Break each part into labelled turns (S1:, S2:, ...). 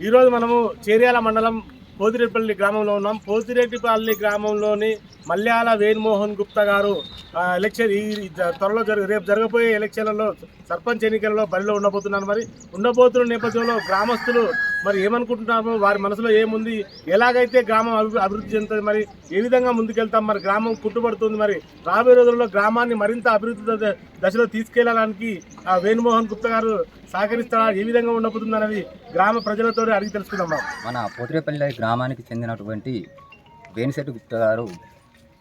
S1: ఈరోజు మనము చేర్యాల మండలం పోతిరెడ్డిపల్లి గ్రామంలో ఉన్నాం. పోతిరెడ్డిపల్లి గ్రామంలోని మల్యాల వేణుమోహన్ గుప్తా గారు ఎలక్షన్ ఈ జ- త్వరలో జరుగు రేపు జరగబోయే ఎలక్షన్లలో సర్పంచ్ ఎన్నికలలో బరిలో ఉండబోతున్నారు మరి. ఉండబోతున్న నేపథ్యంలో గ్రామస్తులు మరి ఏమనుకుంటున్నారో వారి మనసులో ఏముంది ఎలాగైతే గ్రామం అభి- అభివృద్ధి చెందుతుంది మరి ఏ విధంగా ముందుకెళ్తాం మరి గ్రామం పుట్టుబడుతుంది మరి రాబోయే రోజుల్లో గ్రామాన్ని మరింత అభివృద్ధి దశలో తీసుకెళ్ళడానికి ఆ వేణుమోహన్ గుప్తా గారు సహకరిస్తారా ఏ విధంగా ఉండబోతుంది అనేది గ్రామ ప్రజలతో అడిగి తెలుసుకుందాం మన
S2: పోతిరేపల్లి గ్రామానికి చెందినటువంటి వేణిశెట్టి గుప్తా గారు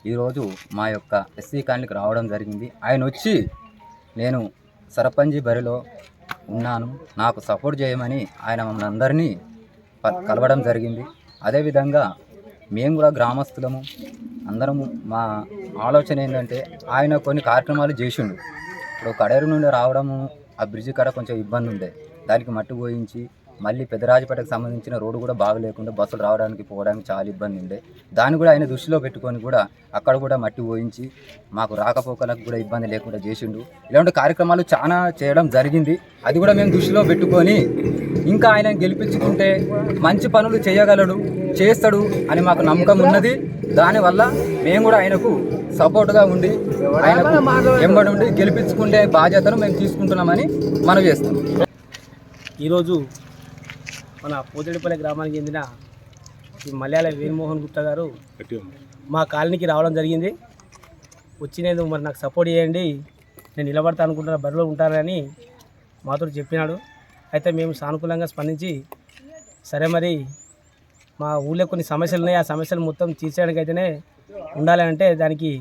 S2: ఈరోజు మా యొక్క ఎస్సీ కాలనీకి రావడం జరిగింది. ఆయన వచ్చి నేను సర్పంచి బరిలో ఉన్నాను. నాకు సపోర్ట్ చేయమని ఆయన మమ్మల్ని అందరినీ కలవడం జరిగింది. అదేవిధంగా మేము కూడా గ్రామస్తులము. అందరము మా ఆలోచన ఏంటంటే ఆయన కొన్ని కార్యక్రమాలు చేసిండు. ఇప్పుడు కడేరు నుండి రావడము ఆ బ్రిడ్జి కాడ కొంచెం ఇబ్బంది ఉండే దానికి మట్టి పోయించి మళ్ళీ పెద్దరాజపేటకు సంబంధించిన రోడ్డు కూడా బాగలేకుండా బస్సులు రావడానికి పోవడానికి చాలా ఇబ్బంది ఉండే. దాన్ని కూడా ఆయన దృష్టిలో పెట్టుకొని కూడా అక్కడ కూడా మట్టి పోయించి మాకు రాకపోకలకు కూడా ఇబ్బంది లేకుండా చేసిండు. ఇలాంటి కార్యక్రమాలు చాలా చేయడం జరిగింది. అది కూడా మేము దృష్టిలో పెట్టుకొని ఇంకా ఆయన గెలిపించుకుంటే మంచి పనులు చేయగలడు చేస్తాడు అని మాకు నమ్మకం ఉన్నది. దానివల్ల మేము కూడా ఆయనకు సపోర్ట్గా ఉండి ఆయనకు ఎంబడి ఉండి గెలిపించుకుంటే బాధ్యతను మేము తీసుకుంటున్నామని మనం చేస్తాం.
S3: ఈరోజు మన పోతిరెడ్డిపల్లి గ్రామానికి చెందిన శ్రీ మలయాళ వేణుమోహన్ గుప్తా గారు మా కాలనీకి రావడం జరిగింది. వచ్చి నేను మరి నాకు సపోర్ట్ చేయండి. నేను నిలబడతా అనుకుంటున్న బరిలో ఉంటానని మాతో చెప్పినాడు. అయితే మేము సానుకూలంగా స్పందించి సరే మరి మా ఊళ్ళో కొన్ని సమస్యలు ఉన్నాయి. ఆ సమస్యలు మొత్తం తీర్చడానికి అయితేనే ఉండాలి అంటే దానికి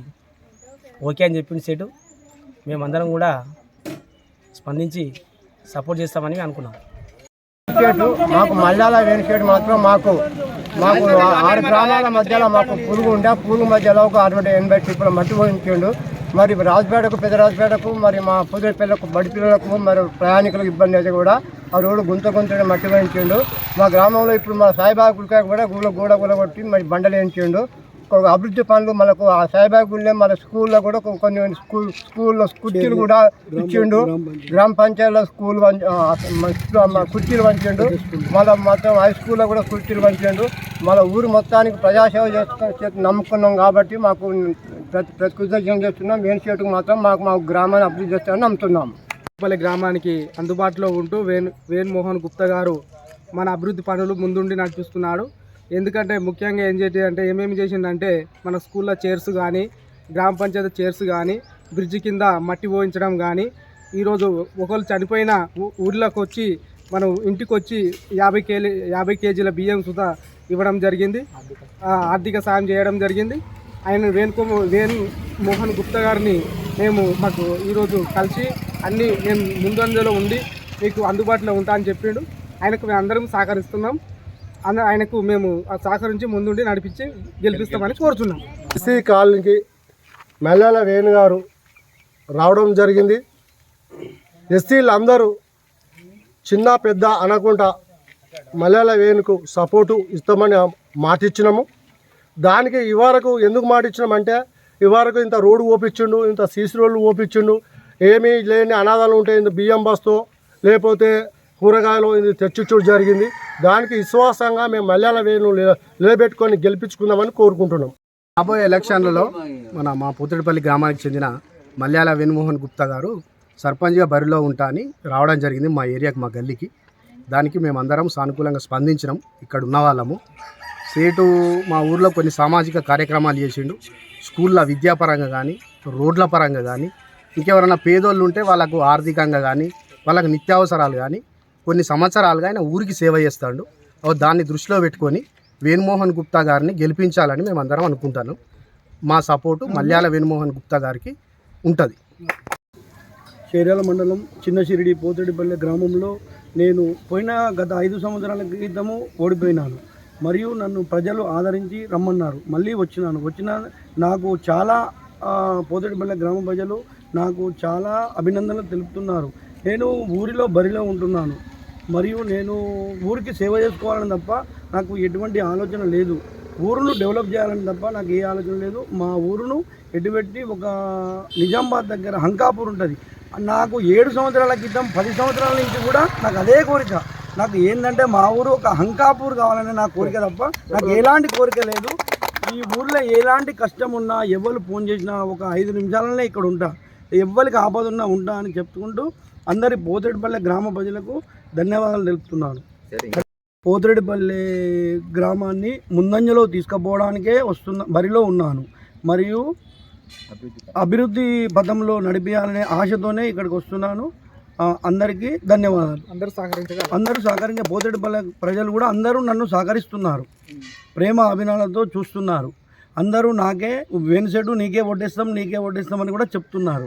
S3: ఓకే అని చెప్పింది సేటు. మేమందరం కూడా స్పందించి సపోర్ట్ చేస్తామని అనుకున్నాం.
S4: వెనుకేటు మాకు మల్లాల వెనుకేటు మాత్రం మాకు మాకు ఆరు గ్రామాల మధ్యలో మాకు పురుగు ఉండే పురుగు మధ్యలో ఒక అరవై ఎనభై ట్రిప్పుల మట్టి పోయించిండు. మరి రాజపేటకు పెద్ద రాజపేటకు మరి మా పొద్దు పిల్లలకు బడి పిల్లలకు మరి ప్రయాణికులకు ఇబ్బంది అయితే కూడా ఆ రోడ్డు గుంత గుంత మట్టి వేయించిండు మా గ్రామంలో ఇప్పుడు మా సాయిబాబా గుడికాయ కూడా గూడ గూడ గూడ కొట్టి మరి బండలు వేయించిండు అభివృద్ధి పనులు మనకు ఆ సాయిబాబా గుళ్ళే మన స్కూల్లో కూడా కొన్ని స్కూల్ స్కూల్లో కుర్చీలు కూడా ఇచ్చిండు. గ్రామ పంచాయతీలో స్కూల్ కుర్చీలు పంచిండు. మళ్ళీ మొత్తం హై స్కూల్లో కూడా కుర్చీలు పంచిండు. మన ఊరు మొత్తానికి ప్రజాసేవ చేసుకో చే- నమ్ముకున్నాం కాబట్టి మాకు ప్రతి ప్రతి కృతజ్ఞత చేస్తున్నాం. వేణు చేటుకు మాత్రం మాకు మా గ్రామాన్ని అభివృద్ధి చేస్తామని నమ్ముతున్నాం.
S5: పల్లి గ్రామానికి అందుబాటులో ఉంటూ వేణు వేణుమోహన్ గుప్తా గారు మన అభివృద్ధి పనులు ముందుండి నడిపిస్తున్నాడు. ఎందుకంటే ముఖ్యంగా ఏం చేసి అంటే ఏమేమి చేసిందంటే మన స్కూల్లో చైర్స్ కానీ గ్రామ పంచాయతీ చైర్స్ కానీ బ్రిడ్జ్ కింద మట్టి పోయించడం కానీ ఈరోజు ఒకరు చనిపోయిన ఊ- ఊర్లోకి వచ్చి మనం ఇంటికి వచ్చి యాభై కేజీ యాభై కేజీల బియ్యం సుధా ఇవ్వడం జరిగింది. ఆర్థిక సాయం చేయడం జరిగింది. ఆయన వేణుకో వేణు మోహన్ గుప్తా గారిని మేము మాకు ఈరోజు కలిసి అన్నీ మేము ముందంజలో ఉండి మీకు అందుబాటులో ఉంటా అని చెప్పిండు. ఆయనకు మేము అందరం సహకరిస్తున్నాం. ఆయనకు మేము ఆ సహకరించి ముందుండి నడిపించి గెలిపిస్తామని కోరుతున్నాం
S4: ఎస్సీ కాలనీకి మల్లాల వేణు గారు రావడం జరిగింది. ఎస్సీలు అందరూ చిన్న పెద్ద అనకుండా మల్లాల వేణుకు సపోర్టు ఇస్తామని మాటిచ్చినాము. దానికి ఇవరకు ఎందుకు మాటిచ్చినామంటే ఇవరకు ఇంత రోడ్డు ఓపించిండు ఇంత సీసీ రోడ్లు ఓపించిండు ఏమీ లేని అనాథాలు ఉంటాయి ఇంత బియ్యం బస్తో లేకపోతే కూరగాయలు ఇది తెచ్చిచ్చుడు జరిగింది. దానికి విశ్వాసంగా మేము మల్యాల వేణు నిలబెట్టుకొని గెలిపించుకుందామని కోరుకుంటున్నాం.
S5: రాబోయే ఎలక్షన్లలో మన మా పుత్తడిపల్లి గ్రామానికి చెందిన మల్యాల వేణుమోహన్ గుప్తా గారు సర్పంచ్గా బరిలో ఉంటా అని రావడం జరిగింది మా ఏరియాకి మా గల్లీకి. దానికి మేమందరం సానుకూలంగా స్పందించినాం. ఇక్కడ ఉన్న వాళ్ళము. సేటు మా ఊర్లో కొన్ని సామాజిక కార్యక్రమాలు చేసిండు. స్కూళ్ళ విద్యాపరంగా కానీ రోడ్ల పరంగా కానీ ఇంకెవరైనా పేదోళ్ళు ఉంటే వాళ్ళకు ఆర్థికంగా కానీ వాళ్ళకు నిత్యావసరాలు కానీ కొన్ని సంవత్సరాలుగా ఆయన ఊరికి సేవ చేస్తాడు. దాన్ని దృష్టిలో పెట్టుకొని వేణుమోహన్ గుప్తా గారిని గెలిపించాలని మేమందరం అనుకుంటాను. మా సపోర్టు మల్యాల వేణుమోహన్ గుప్తా గారికి ఉంటుంది.
S6: చేర్యాల మండలం చిన్న షిరిడి పోతడిపల్లె గ్రామంలో నేను పోయిన గత ఐదు సంవత్సరాల క్రితము ఓడిపోయినాను. మరియు నన్ను ప్రజలు ఆదరించి రమ్మన్నారు. మళ్ళీ వచ్చినాను. వచ్చిన నాకు చాలా పోతడిపల్లె గ్రామ ప్రజలు నాకు చాలా అభినందనలు తెలుపుతున్నారు. నేను ఊరిలో బరిలో ఉంటున్నాను. మరియు నేను ఊరికి సేవ చేసుకోవాలని తప్ప నాకు ఎటువంటి ఆలోచన లేదు. ఊరును డెవలప్ చేయాలని తప్ప నాకు ఏ ఆలోచన లేదు. మా ఊరును ఎటుపెట్టి ఒక నిజామాబాద్ దగ్గర హంకాపూర్ ఉంటుంది. నాకు ఏడు సంవత్సరాల క్రితం పది సంవత్సరాల నుంచి కూడా నాకు అదే కోరిక. నాకు ఏంటంటే మా ఊరు ఒక హంకాపూర్ కావాలనే నా కోరిక తప్ప నాకు ఎలాంటి కోరిక లేదు. ఈ ఊర్లో ఎలాంటి కష్టం ఉన్నా ఎవరు ఫోన్ చేసినా ఒక ఐదు నిమిషాలనే ఇక్కడ ఉంటా. ఎవరికి ఆపద ఉన్నా ఉంటా అని చెప్పుకుంటూ అందరి పోతేటిపల్లె గ్రామ ప్రజలకు ధన్యవాదాలు తెలుపుతున్నాను. పోతిరెడ్డిపల్లి గ్రామాన్ని ముందంజలో తీసుకుపోవడానికే వస్తున్న బరిలో ఉన్నాను. మరియు అభివృద్ధి పథంలో నడిపించాలనే ఆశతోనే ఇక్కడికి వస్తున్నాను. అందరికీ ధన్యవాదాలు.
S5: అందరూ సహకరించగలరు?
S6: అందరూ సహకరించే పోతిరెడ్డిపల్లి ప్రజలు కూడా అందరూ నన్ను సహకరిస్తున్నారు. ప్రేమ అభిమానాలతో చూస్తున్నారు. అందరూ నాకే వెనుసెడు నీకే ఓటేస్తాం నీకే ఓటేస్తాం అని కూడా చెప్తున్నారు.